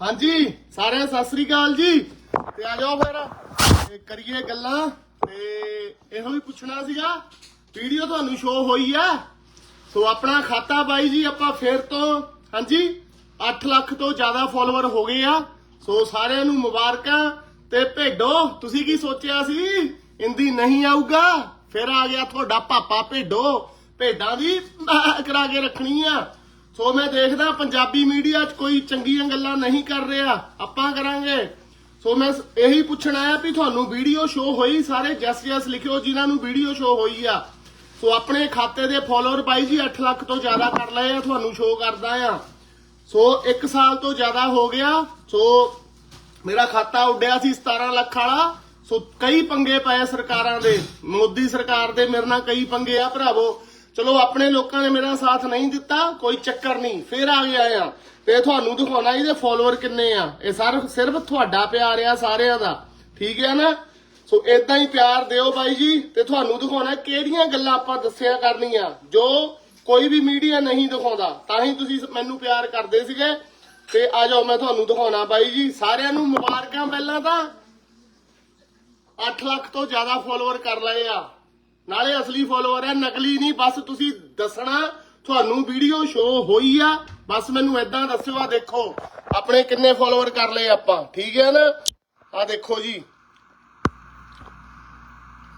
ਹਾਂਜੀ, ਸਾਰਿਆਂ ਸਤਿ ਸ੍ਰੀ ਅਕਾਲ ਜੀ। ਤੇ ਆ ਜਾਓ ਫਿਰ। ਤੇ ਕਰੀਏ ਗੱਲਾਂ। ਤੇ ਇਹੋ ਹੀ ਪੁੱਛਣਾ ਸੀਗਾ, ਵੀਡੀਓ ਤੁਹਾਨੂੰ ਸ਼ੋ ਹੋਈ ਆ। ਸੋ ਆਪਣਾ ਖਾਤਾ ਬਾਈ ਜੀ, ਆਪਾਂ ਫਿਰ ਤੋਂ, ਹਾਂਜੀ 8 ਲੱਖ ਤੋਂ ਜ਼ਿਆਦਾ ਫਾਲੋਅਰ ਹੋ ਗਏ ਆ। ਸੋ ਸਾਰਿਆਂ ਨੂੰ ਮੁਬਾਰਕਾਂ ਤੇ ਭੇਡੋ, ਤੁਸੀਂ ਕੀ ਸੋਚਿਆ ਸੀ? ਇੰਦੀ ਨਹੀਂ ਆਊਗਾ, ਫਿਰ ਆ ਗਿਆ ਤੁਹਾਡਾ ਪਾਪਾ ਭੇਡੋ। ਭੇਡਾਂ ਦੀ ਕਰਾ ਕੇ ਰੱਖਣੀ ਆ। ਸੋ ਮੈਂ ਦੇਖਦਾ ਪੰਜਾਬੀ ਮੀਡੀਆ 'ਚ ਕੋਈ ਚੰਗੀਆਂ ਗੱਲਾਂ ਨਹੀਂ ਕਰ ਰਿਹਾ, ਆਪਾਂ ਕਰਾਂਗੇ। ਸੋ ਮੈਂ ਇਹੀ ਪੁੱਛਣਾ ਆ ਵੀ ਤੁਹਾਨੂੰ ਵੀਡੀਓ ਸ਼ੋ ਹੋਈ? ਸਾਰੇ ਜੈਸ ਜੈਸ ਲਿਖਿਓ ਜਿਨ੍ਹਾਂ ਨੂੰ ਵੀਡੀਓ ਸ਼ੋ ਹੋਈ ਆ। ਸੋ ਆਪਣੇ ਖਾਤੇ ਦੇ ਫਾਲੋਅਰ ਬਾਈ ਜੀ 8 ਲੱਖ ਤੋਂ ਜ਼ਿਆਦਾ ਕਰ ਲਏ ਆ, ਤੁਹਾਨੂੰ ਸ਼ੋ ਕਰਦਾ ਆ। ਸੋ 1 ਸਾਲ ਤੋਂ ਜ਼ਿਆਦਾ ਹੋ ਗਿਆ। ਸੋ ਮੇਰਾ ਖਾਤਾ ਉੱਡਿਆ ਸੀ 17 ਲੱਖ ਵਾਲਾ। ਸੋ ਕਈ ਪੰਗੇ ਪਏ ਸਰਕਾਰਾਂ ਦੇ। ਮੋਦੀ ਸਰਕਾਰ ਦੇ ਮੇਰੇ ਨਾਲ ਕਈ ਪੰਗੇ ਆ ਭਰਾਵੋ। ਚਲੋ ਆਪਣੇ ਲੋਕਾਂ ਨੇ ਮੇਰਾ ਸਾਥ ਨਹੀਂ ਦਿੱਤਾ, ਕੋਈ ਚੱਕਰ ਨਹੀਂ। ਫੇਰ ਆ ਗਿਆ ਆ। ਤੇ ਤੁਹਾਨੂੰ ਦਿਖਾਉਣਾ, ਇਹਦੇ ਫਾਲੋਅਰ ਕਿੰਨੇ ਆ? ਇਹ ਸਰ, ਸਿਰਫ ਤੁਹਾਡਾ ਪਿਆਰ ਆ ਸਾਰਿਆਂ ਦਾ। ਠੀਕ ਹੈ ਨਾ? ਸੋ ਇਦਾਂ ਹੀ ਪਿਆਰ ਦਿਓ ਬਾਈ ਜੀ, ਤੇ ਤੁਹਾਨੂੰ ਦਿਖਾਉਣਾ ਕਿਹੜੀਆਂ ਗੱਲਾਂ ਆਪਾਂ ਦੱਸਿਆ ਕਰਨੀਆਂ, ਜੋ ਕੋਈ ਵੀ ਮੀਡੀਆ ਨਹੀਂ ਦਿਖਾਉਂਦਾ। ਤਾਂ ਹੀ ਤੁਸੀਂ ਮੈਨੂੰ ਪਿਆਰ ਕਰਦੇ ਸੀਗੇ। ਤੇ ਆ ਜਾਓ, ਮੈਂ ਤੁਹਾਨੂੰ ਦਿਖਾਉਣਾ ਬਾਈ ਜੀ। ਸਾਰਿਆਂ ਨੂੰ ਮੁਬਾਰਕਾਂ ਪਹਿਲਾਂ ਤਾਂ। 8 ਲੱਖ ਤੋਂ ਜ਼ਿਆਦਾ ਫਾਲੋਅਰ ਕਰ ਲਏ ਆ। ਨਾਲੇ ਅਸਲੀ ਫਾਲੋਅਰ ਹੈ, ਨਕਲੀ ਨਹੀਂ। ਬਸ ਤੁਸੀਂ ਦੱਸਣਾ, ਤੁਹਾਨੂੰ ਵੀਡੀਓ ਸ਼ੋ ਹੋਈ ਆ। ਬਸ ਮੈਨੂੰ ਇਦਾਂ ਦੱਸਿਓ ਆ ਦੇਖੋ, ਆਪਣੇ ਕਿੰਨੇ ਫਾਲੋਅਰ ਕਰ ਲਏ ਆਪਾਂ। ਠੀਕ ਹੈ ਨਾ? ਆ ਦੇਖੋ ਜੀ।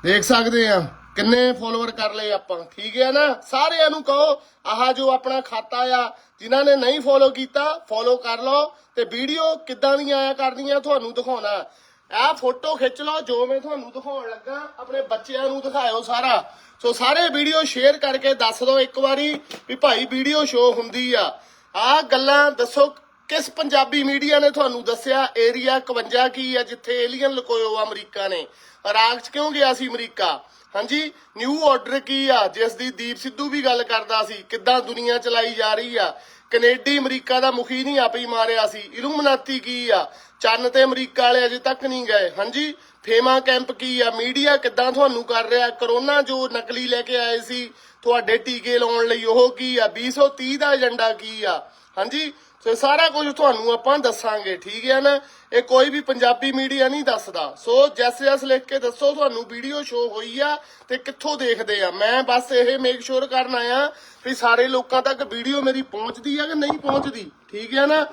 ਦੇਖ ਸਕਦੇ ਆ, ਕਿੰਨੇ ਫਾਲੋਅਰ ਕਰ ਲਏ ਆਪਾਂ। ਠੀਕ ਹੈ ਨਾ? ਸਾਰਿਆਂ ਨੂੰ ਕਹੋ, ਆਹ ਜੋ ਆਪਣਾ ਖਾਤਾ ਆ, ਜਿਨ੍ਹਾਂ ਨੇ ਨਹੀਂ ਫੋਲੋ ਕੀਤਾ ਫੋਲੋ ਕਰ ਲਓ। ਤੇ ਵੀਡੀਓ ਕਿੱਦਾਂ ਦੀਆਂ ਆਇਆ ਕਰਦੀਆਂ, ਤੁਹਾਨੂੰ ਦਿਖਾਉਣਾ। ਇਹ ਫੋਟੋ ਖਿੱਚ ਲਓ, ਜੋ ਮੈਂ ਤੁਹਾਨੂੰ ਦਿਖਾਉਣ ਲੱਗਾ, ਆਪਣੇ ਬੱਚਿਆਂ ਨੂੰ ਦਿਖਾਇਓ ਸਾਰਾ। ਸੋ ਸਾਰੇ ਵੀਡੀਓ ਸ਼ੇਅਰ ਕਰਕੇ ਦੱਸ ਦਿਓ ਇੱਕ ਵਾਰੀ ਵੀ ਭਾਈ ਵੀਡੀਓ ਸ਼ੋ ਹੁੰਦੀ ਆ। ਆਹ ਗੱਲਾਂ ਦੱਸੋ ਕਿਸ ਪੰਜਾਬੀ ਮੀਡੀਆ ਨੇ ਤੁਹਾਨੂੰ ਦੱਸਿਆ ਏਰੀਆ 51 ਕੀ ਆ ਜਿੱਥੇ ਏਲੀਅਨ ਲੁਕੋਇਓ ਅਮਰੀਕਾ ਨੇ? ਇਰਾਕ 'ਚ ਕਿਉਂ ਗਿਆ ਸੀ ਅਮਰੀਕਾ? ਹਾਂਜੀ ਨਿਊ ਆਰਡਰ ਕੀ ਆ? ਜਿਸ ਦੀ ਦੀਪ ਸਿੱਧੂ ਵੀ ਗੱਲ ਕਰਦਾ ਸੀ, ਕਿੱਦਾਂ ਦੁਨੀਆ ਚਲਾਈ ਜਾ ਰਹੀ ਆ? ਕੈਨੇਡੀ ਅਮਰੀਕਾ ਦਾ ਮੁਖੀ ਨਹੀਂ ਆਪੇ ਹੀ ਮਾਰਿਆ ਸੀ। ਇਲੂਮਨਾਤੀ ਕੀ ਆ? ਚੰਨ ਤੇ ਅਮਰੀਕਾ ਵਾਲੇ ਅਜੇ ਤੱਕ ਨਹੀਂ ਗਏ। ਹਾਂਜੀ, ਫੇਮਾ ਕੈਂਪ ਕੀ ਆ? ਮੀਡੀਆ ਕਿੱਦਾਂ ਤੁਹਾਨੂੰ ਕਰ ਰਿਹਾ? ਕਰੋਨਾ ਜੋ ਨਕਲੀ ਲੈ ਕੇ ਆਏ ਸੀ, ਤੁਹਾਡੇ ਟੀਕੇ ਲਾਉਣ ਲਈ ਉਹ ਕੀ ਆ? 2030 ਦਾ ਏਜੰਡਾ ਕੀ ਆ? ਹਾਂਜੀ ਤੇ ਸਾਰਾ ਕੁਝ ਤੁਹਾਨੂੰ ਆਪਾਂ ਦੱਸਾਂਗੇ, ਠੀਕ ਹੈ ਨਾ? ਇਹ ਕੋਈ ਵੀ ਪੰਜਾਬੀ ਮੀਡੀਆ ਨਹੀਂ ਦੱਸਦਾ। ਸੋ ਜੈਸੇ ਜੈਸ ਲਿਖ ਕੇ ਦੱਸੋ, ਤੁਹਾਨੂੰ ਵੀਡੀਓ ਸ਼ੋ ਹੋਈ ਆ ਤੇ ਕਿੱਥੋਂ ਦੇਖਦੇ ਆ? ਮੈਂ ਬਸ ਇਹ ਮੇਕ ਸ਼ੋਰ ਕਰਨ ਆਇਆ ਵੀ ਸਾਰੇ ਲੋਕਾਂ ਤੱਕ ਵੀਡੀਓ ਮੇਰੀ ਪਹੁੰਚਦੀ ਆ ਕਿ ਨਹੀਂ ਪਹੁੰਚਦੀ? ਠੀਕ ਹੈ ਨਾ?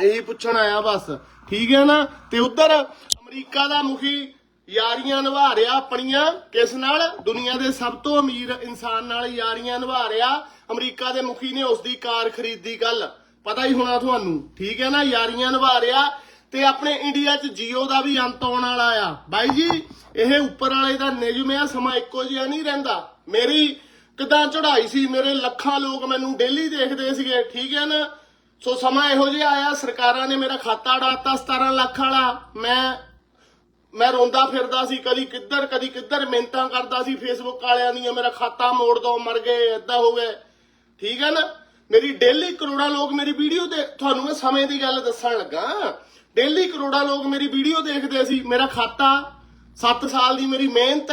ਇਹੀ ਪੁੱਛਣ ਆਇਆ ਬਸ। ਠੀਕ ਹੈ ਨਾ? ਤੇ ਉਧਰ ਅਮਰੀਕਾ ਦਾ ਮੁਖੀ ਯਾਰੀਆਂ ਨਿਭਾ ਰਿਹਾ ਆਪਣੀਆਂ। ਕਿਸ ਨਾਲ? ਦੁਨੀਆ ਦੇ ਸਭ ਤੋਂ ਅਮੀਰ ਇਨਸਾਨ ਨਾਲ ਯਾਰੀਆਂ ਨਿਭਾ ਰਿਹਾ। ਅਮਰੀਕਾ ਦੇ ਮੁਖੀ ਨੇ ਉਸ ਦੀ ਕਾਰ ਖਰੀਦੀ ਕੱਲ ਪਤਾ ਹੀ ਹੋਣਾ ਤੁਹਾਨੂੰ। ਠੀਕ ਹੈ ਨਾ? ਯਾਰੀਆਂ ਨਿਭਾ ਰਿਹਾ ਤੇ ਆਪਣੇ ਇੰਡੀਆ 'ਚ ਜੀਓ ਦਾ ਵੀ ਅੰਤ ਆਉਣ ਵਾਲਾ ਆ। ਬਾਈ ਜੀ, ਇਹ ਉੱਪਰ ਵਾਲੇ ਦਾ ਨਿਯਮ ਆ, ਸਮਾਂ ਇੱਕੋ ਜਿਹਾ ਨਹੀਂ ਰਹਿੰਦਾ। ਮੇਰੀ ਕਿਦਾਂ ਚੜਾਈ ਸੀ, ਮੇਰੇ ਲੱਖਾਂ ਲੋਕ ਮੈਨੂੰ ਡੇਲੀ ਦੇਖਦੇ ਸੀਗੇ, ਠੀਕ ਹੈ ਨਾ? ਸੋ ਸਮਾਂ ਇਹੋ ਜਿਹਾ ਆਇਆ, ਸਰਕਾਰਾਂ ਨੇ ਮੇਰਾ ਖਾਤਾ ਅੜਾਤਾ 17 ਲੱਖ ਵਾਲਾ। ਮੈਂ ਮੈਂ ਰੋਂਦਾ ਫਿਰਦਾ ਸੀ, ਕਦੀ ਕਿੱਧਰ ਕਦੀ ਕਿੱਧਰ ਮਿੰਤਾਂ ਕਰਦਾ ਸੀ ਫੇਸਬੁੱਕ ਵਾਲਿਆਂ ਦੀਆਂ ਮੇਰਾ ਖਾਤਾ ਮੋੜ ਦੋ, ਮਰ ਗਏ, ਏਦਾਂ ਹੋ ਗਏ। ਠੀਕ ਹੈ ਨਾ? ਮੇਰੀ ਡੇਲੀ ਕਰੋੜਾਂ ਲੋਕ ਮੇਰੀ ਵੀਡੀਓ ਦੇ ਤੁਹਾਨੂੰ ਮੈਂ ਸਮੇਂ ਦੀ ਗੱਲ ਦੱਸਣ ਲੱਗਾ। ਡੇਲੀ ਕਰੋੜਾਂ ਲੋਕ ਮੇਰੀ ਵੀਡੀਓ ਦੇਖਦੇ ਸੀ। ਮੇਰਾ ਖਾਤਾ 7 ਸਾਲ ਦੀ ਮੇਰੀ ਮਿਹਨਤ,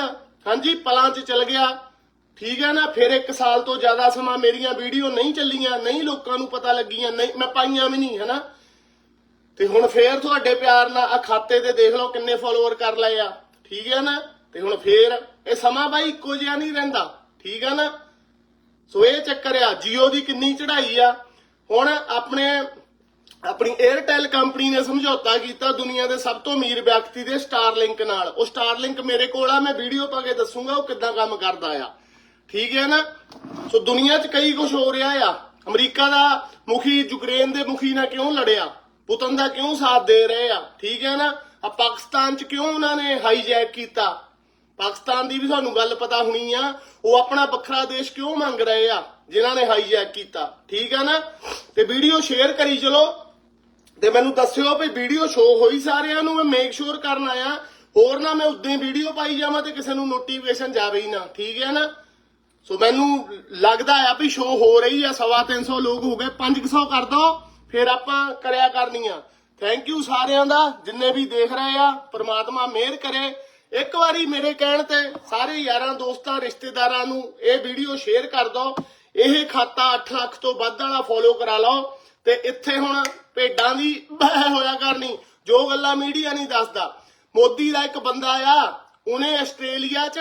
ਹਾਂਜੀ, ਪਲਾਂ 'ਚ ਚਲ ਗਿਆ। ਠੀਕ ਹੈ ਨਾ? ਫਿਰ 1 ਸਾਲ ਤੋਂ ਜ਼ਿਆਦਾ ਸਮਾਂ ਮੇਰੀਆਂ ਵੀਡੀਓ ਨਹੀਂ ਚੱਲੀਆਂ, ਨਹੀਂ ਲੋਕਾਂ ਨੂੰ ਪਤਾ ਲੱਗੀਆਂ, ਨਹੀਂ ਮੈਂ ਪਾਈਆਂ ਵੀ ਨਹੀਂ ਹੈਨਾ ਤੇ ਹੁਣ ਫੇਰ ਤੁਹਾਡੇ ਪਿਆਰ ਨਾਲ ਆ ਖਾਤੇ ਤੇ ਦੇਖ ਲਓ ਕਿੰਨੇ ਫਾਲੋਅਰ ਕਰ ਲਏ ਆ। ਠੀਕ ਹੈ ਨਾ? ਤੇ ਹੁਣ ਫੇਰ ਇਹ ਸਮਾਂ ਬਾਈ ਇੱਕੋ ਜਿਹਾ ਨਹੀਂ ਰਹਿੰਦਾ। ਠੀਕ ਹੈ ਨਾ? ਸੋ ਇਹ ਚੱਕਰ ਆ, ਜੀਓ ਦੀ ਕਿੰਨੀ ਚੜ੍ਹਾਈ ਆ। ਹੁਣ ਆਪਣੇ, ਆਪਣੀ 에ਅਰਟੈਲ ਕੰਪਨੀ ਨੇ ਸਮਝੌਤਾ ਕੀਤਾ ਦੁਨੀਆ ਦੇ ਸਭ ਤੋਂ ਅਮੀਰ ਵਿਅਕਤੀ ਦੇ ਸਟਾਰਲਿੰਕ ਨਾਲ। ਉਹ ਸਟਾਰਲਿੰਕ ਮੇਰੇ ਕੋਲ ਆ, ਮੈਂ ਵੀਡੀਓ ਪਾ ਕੇ ਦੱਸੂਗਾ ਉਹ ਕਿੱਦਾਂ ਕੰਮ ਕਰਦਾ ਆ। ਠੀਕ ਹੈ ਨਾ? ਸੋ ਦੁਨੀਆ 'ਚ ਕਈ ਕੁਝ ਹੋ ਰਿਹਾ ਆ। ਅਮਰੀਕਾ ਦਾ ਮੁਖੀ, ਯੂਕਰੇਨ ਦੇ ਮੁਖੀ ਨਾਲ ਕਿਉਂ ਲੜਿਆ? ਪੁਤਨ ਦਾ ਕਿਉਂ ਸਾਥ ਦੇ ਰਹੇ ਆ? ਠੀਕ ਹੈ ਨਾ? ਆ ਪਾਕਿਸਤਾਨ 'ਚ ਕਿਉਂ ਉਹਨਾਂ ਨੇ ਹਾਈਜੈਕ ਕੀਤਾ? ਪਾਕਿਸਤਾਨ ਦੀ ਵੀ ਤੁਹਾਨੂੰ ਗੱਲ ਪਤਾ ਹੋਣੀ ਆ, ਉਹ ਆਪਣਾ ਵੱਖਰਾ ਦੇਸ਼ ਕਿਉਂ ਮੰਗ ਰਹੇ ਆ, ਜਿਨ੍ਹਾਂ ਨੇ ਹਾਈਜੈਕ ਕੀਤਾ, ਠੀਕ ਆ ਨਾ? ਤੇ ਵੀਡੀਓ ਸ਼ੇਅਰ ਕਰੀ ਚਲੋ, ਤੇ ਮੈਨੂੰ ਦੱਸਿਓ ਵੀ ਵੀਡੀਓ ਸ਼ੋ ਹੋਈ ਸਾਰਿਆਂ ਨੂੰ, ਮੈਂ ਮੇਕ ਸ਼ੋਰ ਕਰਨ ਆਇਆ, ਹੋਰ ਨਾ ਮੈਂ ਉਦਾਂ ਹੀ ਵੀਡੀਓ ਪਾਈ ਜਾਵਾਂ ਤੇ ਕਿਸੇ ਨੂੰ ਨੋਟੀਫਿਕੇਸ਼ਨ ਜਾਵੇ ਹੀ ਨਾ, ਠੀਕ ਹੈ ਨਾ? ਸੋ ਮੈਨੂੰ ਲੱਗਦਾ ਆ ਵੀ ਸ਼ੋ ਹੋ ਰਹੀ ਆ, ਸਵਾ ਤਿੰਨ ਸੌ ਲੋਕ ਹੋ ਗਏ 500 ਕਰ ਦੋ, ਫਿਰ ਆਪਾਂ ਕਰਿਆ ਕਰਨੀ ਆ ਥੈਂਕ ਯੂ ਸਾਰਿਆਂ ਦਾ, ਜਿੰਨੇ ਵੀ ਦੇਖ ਰਹੇ ਆ, ਪ੍ਰਮਾਤਮਾ ਮਿਹਰ ਕਰੇ ਇੱਕ ਵਾਰੀ ਮੇਰੇ ਕਹਿਣ ਤੇ ਸਾਰੇ ਯਾਰਾਂ, ਦੋਸਤਾਂ, ਰਿਸ਼ਤੇਦਾਰਾਂ ਨੂੰ ਇਹ ਵੀਡੀਓ ਸ਼ੇਅਰ ਕਰ ਦਿਓ। ਇਹ ਖਾਤਾ 8 ਲੱਖ ਤੋਂ ਵੱਧ ਵਾਲਾ ਫੋਲੋ ਕਰਾ ਲਓ ਤੇ ਇੱਥੇ ਹੁਣ ਭੇਡਾਂ ਦੀ ਬਹਿ ਹੋਇਆ ਕਰਨੀ, ਜੋ ਗੱਲਾਂ ਮੀਡੀਆ ਨਹੀਂ ਦੱਸਦਾ। ਮੋਦੀ ਦਾ ਇੱਕ ਬੰਦਾ ਆ, ਉਹਨੇ ਆਸਟ੍ਰੇਲੀਆ 'ਚ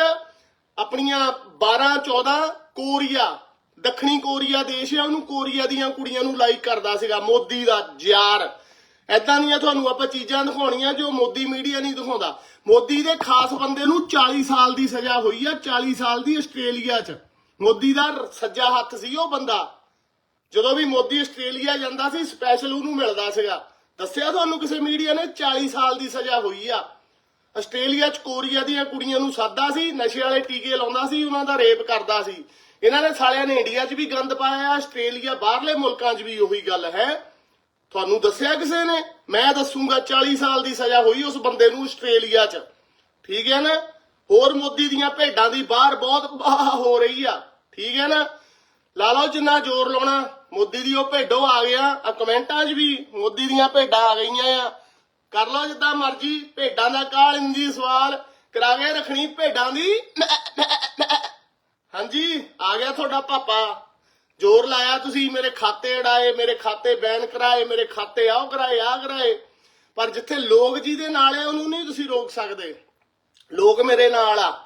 ਆਪਣੀਆਂ 12 14 ਕੋਰੀਆ, ਦੱਖਣੀ ਕੋਰੀਆ ਦੇਸ਼ ਆ, ਉਹਨੂੰ ਕੋਰੀਆ ਦੀਆਂ ਕੁੜੀਆਂ ਨੂੰ ਲਾਈਕ ਕਰਦਾ ਸੀਗਾ, ਮੋਦੀ ਦਾ ਯਾਰ। ਐਦਾਂ ਦੀਆਂ ਤੁਹਾਨੂੰ ਆਪਾਂ ਚੀਜ਼ਾਂ ਦਿਖਾਉਣੀਆਂ ਜੋ ਮੋਦੀ ਮੀਡੀਆ ਨਹੀਂ ਦਿਖਾਉਂਦਾ। ਮੋਦੀ ਦੇ ਖਾਸ ਬੰਦੇ ਨੂੰ 40 ਸਾਲ ਦੀ ਸਜ਼ਾ ਹੋਈ ਆ 40 ਸਾਲ ਦੀ ਆਸਟ੍ਰੇਲੀਆ 'ਚ। ਮੋਦੀ ਦਾ ਸੱਜਾ ਹੱਥ ਸੀ ਉਹ ਬੰਦਾ। ਜਦੋਂ ਵੀ ਮੋਦੀ ਆਸਟ੍ਰੇਲੀਆ ਜਾਂਦਾ ਸੀ ਸਪੈਸ਼ਲ ਉਹਨੂੰ ਮਿਲਦਾ ਸੀਗਾ। ਦੱਸਿਆ ਤੁਹਾਨੂੰ ਕਿਸੇ ਮੀਡੀਆ ਨੇ 40 ਸਾਲ ਦੀ ਸਜ਼ਾ ਹੋਈ ਆ। ਆਸਟ੍ਰੇਲੀਆ 'ਚ ਕੋਰੀਆ ਦੀਆਂ ਕੁੜੀਆਂ ਨੂੰ ਸਾਦਾ ਸੀ, ਨਸ਼ੇ ਵਾਲੇ ਟੀਕੇ ਲਾਉਂਦਾ ਸੀ, ਉਹਨਾਂ ਦਾ ਰੇਪ ਕਰਦਾ ਸੀ। ਇਹਨਾਂ ਨੇ ਸਾਲਿਆਂ ਨੇ ਇੰਡੀਆ 'ਚ ਵੀ ਗੰਦ ਪਾਇਆ, ਆਸਟ੍ਰੇਲੀਆ ਬਾਹਰਲੇ ਮੁਲਕਾਂ 'ਚ ਵੀ ਉਹੀ ਗੱਲ ਹੈ। ਤੁਹਾਨੂੰ ਦੱਸਿਆ ਕਿਸੇ ਨੇ? ਮੈਂ ਦੱਸੂਗਾ 40 ਸਾਲ ਦੀ ਸਜ਼ਾ ਹੋਈ ਉਸ ਬੰਦੇ ਨੂੰ ਆਸਟ੍ਰੇਲੀਆ 'ਚ। ਠੀਕ ਹੈ ਨਾ? ਹੋਰ ਮੋਦੀ ਦੀਆਂ ਭੇਡਾਂ ਦੀ ਬਾਹਰ ਬਹੁਤ ਬਾਹ ਹੋ ਰਹੀ ਆ। ਠੀਕ ਹੈ ਨਾ? ਲਾ ਲਓ ਜਿੰਨਾ ਜ਼ੋਰ ਲਾਉਣਾ। ਮੋਦੀ ਦੀ ਉਹ ਭੇਡੋ ਆ ਗਿਆ। ਆ ਕਮੈਂਟਾਂ 'ਚ ਵੀ ਮੋਦੀ ਦੀਆਂ ਭੇਡਾਂ ਆ ਗਈਆਂ ਆ। ਕਰ ਲਓ ਜਿੱਦਾਂ ਮਰਜ਼ੀ, ਭੇਡਾਂ ਦਾ ਕਾਲ ਇੰਦੀ ਸਵਾਲ। ਕਰਾ ਕੇ ਰੱਖਣੀ ਭੇਡਾਂ ਦੀ। ਹਾਂਜੀ, ਆ ਗਿਆ ਤੁਹਾਡਾ ਪਾਪਾ। ਜ਼ੋਰ ਲਾਇਆ ਤੁਸੀਂ, ਮੇਰੇ ਖਾਤੇ ਅੜਾਏ, ਮੇਰੇ ਖਾਤੇ ਬੈਨ ਕਰਾਏ, ਮੇਰੇ ਖਾਤੇ ਆਹ ਕਰਾਏ ਆਹ ਕਰਾਏ। ਪਰ ਜਿੱਥੇ ਲੋਕ ਜਿਹਦੇ ਨਾਲ ਆ, ਉਹਨੂੰ ਨਹੀਂ ਤੁਸੀਂ ਰੋਕ ਸਕਦੇ। ਲੋਕ ਮੇਰੇ ਨਾਲ ਆ।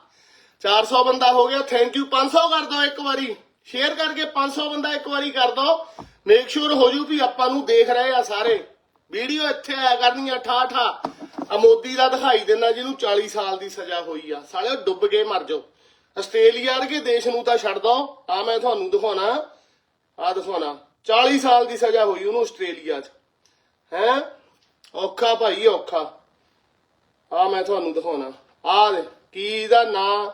400 ਬੰਦਾ ਹੋ ਗਿਆ ਥੈਂਕ ਯੂ 500 ਕਰ ਦਿਓ ਇੱਕ ਵਾਰੀ। ਸ਼ੇਅਰ ਕਰਕੇ 500 ਬੰਦਾ ਇੱਕ ਵਾਰੀ ਕਰ ਦਿਓ ਮੇਕ ਸ਼ੋਰ ਹੋ ਜੂ ਵੀ ਆਪਾਂ ਨੂੰ ਦੇਖ ਰਹੇ ਆ ਸਾਰੇ। ਵੀਡੀਓ ਇੱਥੇ ਆਇਆ ਕਰਨੀ ਆ ਠਾ ਠਾ ਆ ਮੋਦੀ ਦਾ ਦਿਖਾਈ ਦੇਣਾ ਜਿਹਨੂੰ 40 ਸਾਲ ਦੀ ਸਜ਼ਾ ਹੋਈ ਆ। ਸਾਲਿਓ ਡੁੱਬ ਕੇ ਮਰ ਜਾਓ। ਆਸਟ੍ਰੇਲੀਆ ਵਰਗੇ ਦੇਸ਼ ਨੂੰ ਤਾਂ ਛੱਡ ਦੋ ਆ ਮੈਂ ਤੁਹਾਨੂੰ ਦਿਖਾਉਣਾ। ਆ ਦਿਖਾਉਣਾ। 40 ਸਾਲ ਦੀ ਸਜ਼ਾ ਹੋਈ ਉਹਨੂੰ ਆਸਟ੍ਰੇਲੀਆ 'ਚ। ਹੈ? ਔਖਾ ਭਾਈ, ਔਖਾ। ਆ ਮੈਂ ਤੁਹਾਨੂੰ ਦਿਖਾਉਣਾ। ਆ ਦੇ ਕੀ ਦਾ ਨਾਂ।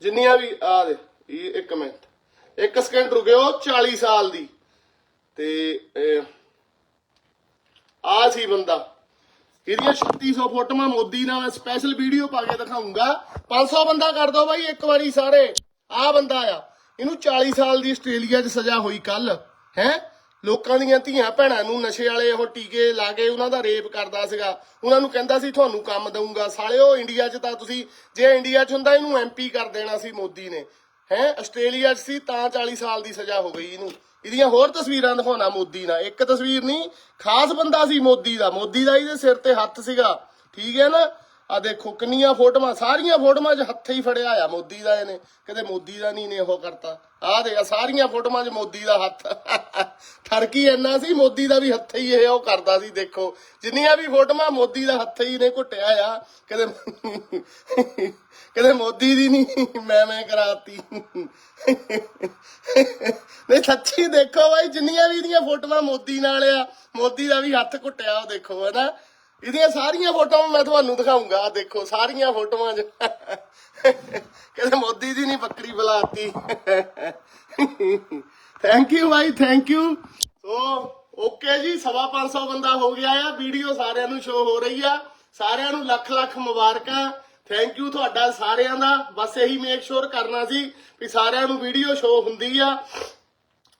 ਜਿੰਨੀਆਂ ਵੀ ਆ ਦੇ ਇਹ ਇੱਕ ਮਿੰਟ। ਇੱਕ ਸਕਿੰਟ ਰੁਕਿਓ 40 ਸਾਲ ਦੀ। ਤੇ ਆ ਸੀ ਬੰਦਾ। ਇਹਦੀਆਂ 3600 ਫੋਟੋਆਂ ਮੋਦੀ ਨਾਲ ਮੈਂ ਸਪੈਸ਼ਲ ਵੀਡੀਓ ਪਾ ਕੇ ਦਿਖਾਉਂਗਾ 500 ਬੰਦਾ ਕਰ ਦੋ ਬਾਈ, ਇੱਕ ਵਾਰੀ ਸਾਰੇ। ਆ ਬੰਦਾ ਆ। ਇਹਨੂੰ 40 ਸਾਲ ਦੀ ਆਸਟ੍ਰੇਲੀਆ 'ਚ ਸਜ਼ਾ ਹੋਈ ਕੱਲ ਹੈ? ਲੋਕਾਂ ਦੀਆਂ ਧੀਆਂ ਭੈਣਾਂ ਨੂੰ ਨਸ਼ੇ ਵਾਲੇ ਉਹ ਟੀਕੇ ਲਾ ਕੇ ਉਹਨਾਂ ਦਾ ਰੇਪ ਕਰਦਾ ਸੀਗਾ। ਉਹਨਾਂ ਨੂੰ ਕਹਿੰਦਾ ਸੀ, ਤੁਹਾਨੂੰ ਕੰਮ ਦਊਂਗਾ। ਸਾਲਿਓ ਇੰਡੀਆ 'ਚ ਤਾਂ ਤੁਸੀਂ, ਜੇ ਇੰਡੀਆ 'ਚ ਹੁੰਦਾ, ਇਹਨੂੰ ਐਮਪੀ ਕਰ ਦੇਣਾ ਸੀ ਮੋਦੀ ਨੇ। ਹੈ? ਆਸਟ੍ਰੇਲੀਆ 'ਚ ਸੀ, ਤਾਂ 40 ਸਾਲ ਦੀ ਸਜ਼ਾ ਹੋ ਗਈ ਇਹਨੂੰ। ਇਹਦੀਆਂ ਹੋਰ ਤਸਵੀਰਾਂ ਦਿਖਾਉਣਾ ਮੋਦੀ ਨਾਲ। ਇੱਕ ਤਸਵੀਰ ਨਹੀਂ, ਖਾਸ ਬੰਦਾ ਸੀ ਮੋਦੀ ਦਾ। ਮੋਦੀ ਦਾ ਇਹਦੇ ਸਿਰ ਤੇ ਹੱਥ ਸੀਗਾ। ਠੀਕ ਹੈ ਨਾ? ਆ ਦੇਖੋ, ਕਿੰਨੀਆਂ ਫੋਟੋਆਂ, ਸਾਰੀਆਂ ਫੋਟੋਆਂ 'ਚ ਹੱਥ ਹੀ ਫੜਿਆ ਆ ਮੋਦੀ ਦਾ ਇਹਨੇ। ਕਦੇ ਮੋਦੀ ਦਾ ਨਹੀਂ ਨੇ ਉਹ ਕਰਤਾ। ਆਹ ਦੇ ਆ ਸਾਰੀਆਂ ਫੋਟੋਆਂ 'ਚ ਮੋਦੀ ਦਾ ਹੱਥ। ਠਰਕੀ ਇੰਨਾ ਸੀ, ਮੋਦੀ ਦਾ ਵੀ ਹੱਥ ਹੀ ਇਹ ਉਹ ਕਰਦਾ ਸੀ, ਦੇਖੋ। ਜਿੰਨੀਆਂ ਵੀ ਫੋਟੋਆਂ ਮੋਦੀ ਦਾ ਹੱਥ ਹੀ ਨੇ ਘੁੱਟਿਆ ਆ ਕਦੇ ਕਦੇ ਮੋਦੀ ਦੀ ਨਹੀਂ ਮੈਂ ਮੈਂ ਕਰਾਤੀ। ਨਹੀਂ, ਸੱਚੀ ਦੇਖੋ ਬਾਈ, ਜਿੰਨੀਆਂ ਵੀ ਇਹਦੀਆਂ ਫੋਟੋਆਂ ਮੋਦੀ ਨਾਲ ਆ, ਮੋਦੀ ਦਾ ਵੀ ਹੱਥ ਘੁੱਟਿਆ, ਉਹ ਦੇਖੋ, ਹਨਾ? ਇਹਦੀਆਂ ਸਾਰੀਆਂ ਫੋਟੋਆਂ ਮੈਂ ਤੁਹਾਨੂੰ ਦਿਖਾਉਂਗਾ। ਆਹ ਦੇਖੋ, ਸਾਰੀਆਂ ਫੋਟੋਆਂ 'ਚ ਕਹਿੰਦੇ ਮੋਦੀ ਦੀ ਨਹੀਂ, ਬੱਕਰੀ ਬੁਲਾਤੀ। ਥੈਂਕ ਯੂ ਬਾਈ ਥੈਂਕ ਯੂ ਸੋ ਓਕੇ ਜੀ, ਸਵਾ 500 ਬੰਦਾ ਹੋ ਗਿਆ ਆ। ਵੀਡੀਓ ਸਾਰਿਆਂ ਨੂੰ ਸ਼ੋ ਹੋ ਰਹੀ ਆ। ਸਾਰਿਆਂ ਨੂੰ ਲੱਖ ਲੱਖ ਮੁਬਾਰਕਾਂ। ਥੈਂਕ ਯੂ ਤੁਹਾਡਾ ਸਾਰਿਆਂ ਦਾ। ਬਸ ਇਹੀ ਮੇਕ ਸ਼ੋਰ ਕਰਨਾ ਸੀ ਵੀ ਸਾਰਿਆਂ ਨੂੰ ਵੀਡੀਓ ਸ਼ੋ ਹੁੰਦੀ ਆ।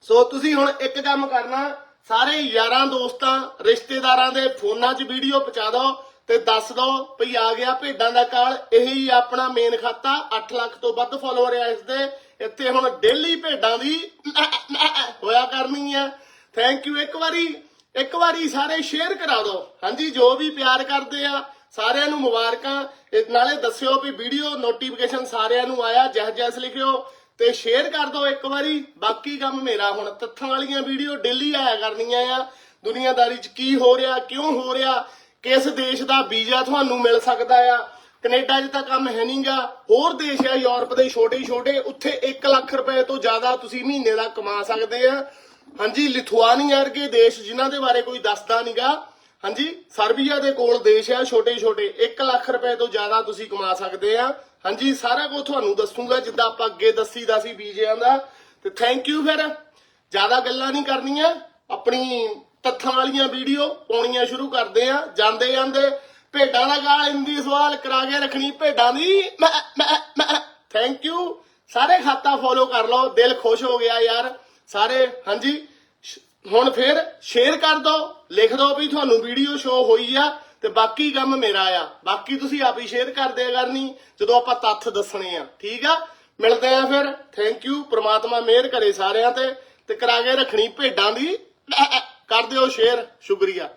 ਸੋ ਤੁਸੀਂ ਹੁਣ ਇੱਕ ਕੰਮ ਕਰਨਾ। ਸਾਰੇ ਯਾਰਾਂ ਦੋਸਤਾਂ, ਰਿਸ਼ਤੇਦਾਰਾਂ ਦੇ ਫੋਨਾਂ 'ਚ ਵੀਡੀਓ ਪਹੁੰਚਾ ਦਿਓ ਤੇ ਦੱਸ ਦਿਓ ਭਈ ਆ ਗਿਆ ਭੇਡਾਂ ਦਾ ਕਾਲ। ਇਹੀ ਆਪਣਾ ਮੇਨ ਖਾਤਾ। 8 ਲੱਖ ਤੋਂ ਵੱਧ ਫਾਲੋਅਰ ਆ ਇਸ ਦੇ। ਇੱਥੇ ਹੁਣ ਡੇਲੀ ਭੇਡਾਂ ਦੀ ਹੋਇਆ ਕਰਨੀ ਆ। ਥੈਂਕ ਯੂ ਇੱਕ ਵਾਰੀ ਇੱਕ ਵਾਰੀ ਸਾਰੇ ਸ਼ੇਅਰ ਕਰਾ ਦਿਓ। ਹਾਂਜੀ, ਜੋ ਵੀ ਪਿਆਰ ਕਰਦੇ ਆ, ਸਾਰਿਆਂ ਨੂੰ ਮੁਬਾਰਕਾਂ। ਨਾਲੇ ਦੱਸਿਓ ਵੀ ਵੀਡੀਓ ਨੋਟੀਫਿਕੇਸ਼ਨ ਸਾਰਿਆਂ ਨੂੰ ਆਇਆ। ਜਹ ਜੈਸ ਲਿਖਿਓ। ਤੇ ਸ਼ੇਅਰ ਕਰ ਦਿਓ ਇੱਕ ਵਾਰੀ। ਬਾਕੀ ਕੰਮ ਮੇਰਾ ਹੁਣ। ਤੱਥਾਂ ਵਾਲੀਆਂ ਵੀਡੀਓ ਡੇਲੀ ਆਇਆ ਕਰਨੀਆਂ ਆ। ਦੁਨੀਆਦਾਰੀ 'ਚ ਕੀ ਹੋ ਰਿਹਾ, ਕਿਉਂ ਹੋ ਰਿਹਾ, ਕਿਸ ਦੇਸ਼ ਦਾ ਵੀਜ਼ਾ ਤੁਹਾਨੂੰ ਮਿਲ ਸਕਦਾ ਆ। ਕੈਨੇਡਾ 'ਚ ਤਾਂ ਕੰਮ ਹੈ ਨਹੀਂਗਾ ਹੋਰ ਦੇਸ਼ ਆ, ਯੂਰਪ ਦੇ ਛੋਟੇ ਛੋਟੇ ਉੱਥੇ 1 ਲੱਖ ਰੁਪਏ ਤੋਂ ਜ਼ਿਆਦਾ ਤੁਸੀਂ ਮਹੀਨੇ ਦਾ ਕਮਾ ਸਕਦੇ ਆ। ਹਾਂਜੀ, ਲਿਥੁਆਨੀਆ ਵਰਗੇ ਦੇਸ਼ ਜਿਨ੍ਹਾਂ ਦੇ ਬਾਰੇ ਕੋਈ ਦੱਸਦਾ ਨਹੀਂਗਾ ਹਾਂਜੀ, ਸਰਬੀਆ ਦੇ ਕੋਲ ਦੇਸ਼ ਆ ਛੋਟੇ ਛੋਟੇ। 1 ਲੱਖ ਰੁਪਏ ਤੋਂ ਜ਼ਿਆਦਾ ਤੁਸੀਂ ਕਮਾ ਸਕਦੇ ਆ। ਹਾਂਜੀ, ਸਾਰਾ ਕੁਝ ਤੁਹਾਨੂੰ ਦੱਸੂਗਾ, ਜਿੱਦਾਂ ਆਪਾਂ ਅੱਗੇ ਦੱਸੀਦਾ ਸੀ ਵੀਜ਼ਿਆਂ ਦਾ। ਤੇ ਥੈਂਕ ਯੂ ਫਿਰ। ਜ਼ਿਆਦਾ ਗੱਲਾਂ ਨਹੀਂ ਕਰਨੀਆਂ। ਆਪਣੀ ਤੱਥਾਂ ਵਾਲੀਆਂ ਵੀਡੀਓ ਪਾਉਣੀਆਂ ਸ਼ੁਰੂ ਕਰਦੇ ਆ। ਜਾਂਦੇ ਜਾਂਦੇ ਭੇਡਾਂ ਦਾ ਗਾਲ ਹਿੰਦੀ ਸਵਾਲ ਕਰਾ ਕੇ ਰੱਖਣੀ, ਭੇਡਾਂ ਦੀ ਥੈਂਕ ਯੂ ਸਾਰੇ ਖਾਤਾ ਫੋਲੋ ਕਰ ਲਓ। ਦਿਲ ਖੁਸ਼ ਹੋ ਗਿਆ ਯਾਰ। ਸਾਰੇ, ਹਾਂਜੀ। ਹੁਣ ਫਿਰ ਸ਼ੇਅਰ ਕਰ ਦਿਓ ਲਿਖ ਦਿਓ ਵੀ ਤੁਹਾਨੂੰ ਵੀਡੀਓ ਸ਼ੋ ਹੋਈ ਆ ਤੇ ਬਾਕੀ ਕੰਮ ਮੇਰਾ ਆ। ਬਾਕੀ ਤੁਸੀਂ ਆਪ ਹੀ ਸ਼ੇਅਰ ਕਰ ਦਿਆ ਕਰਨੀ, ਜਦੋਂ ਆਪਾਂ ਤੱਥ ਦੱਸਣੇ ਆ। ਠੀਕ ਆ? ਮਿਲਦੇ ਆ ਫਿਰ। ਥੈਂਕ ਯੂ ਪ੍ਰਮਾਤਮਾ ਮਿਹਰ ਕਰੇ ਸਾਰਿਆਂ ਤੇ ਤੇ ਕਰਾ ਕੇ ਰੱਖਣੀ ਭੇਡਾਂ ਦੀ। ਕਰ ਦਿਓ ਸ਼ੇਅਰ ਸ਼ੁਕਰੀਆ।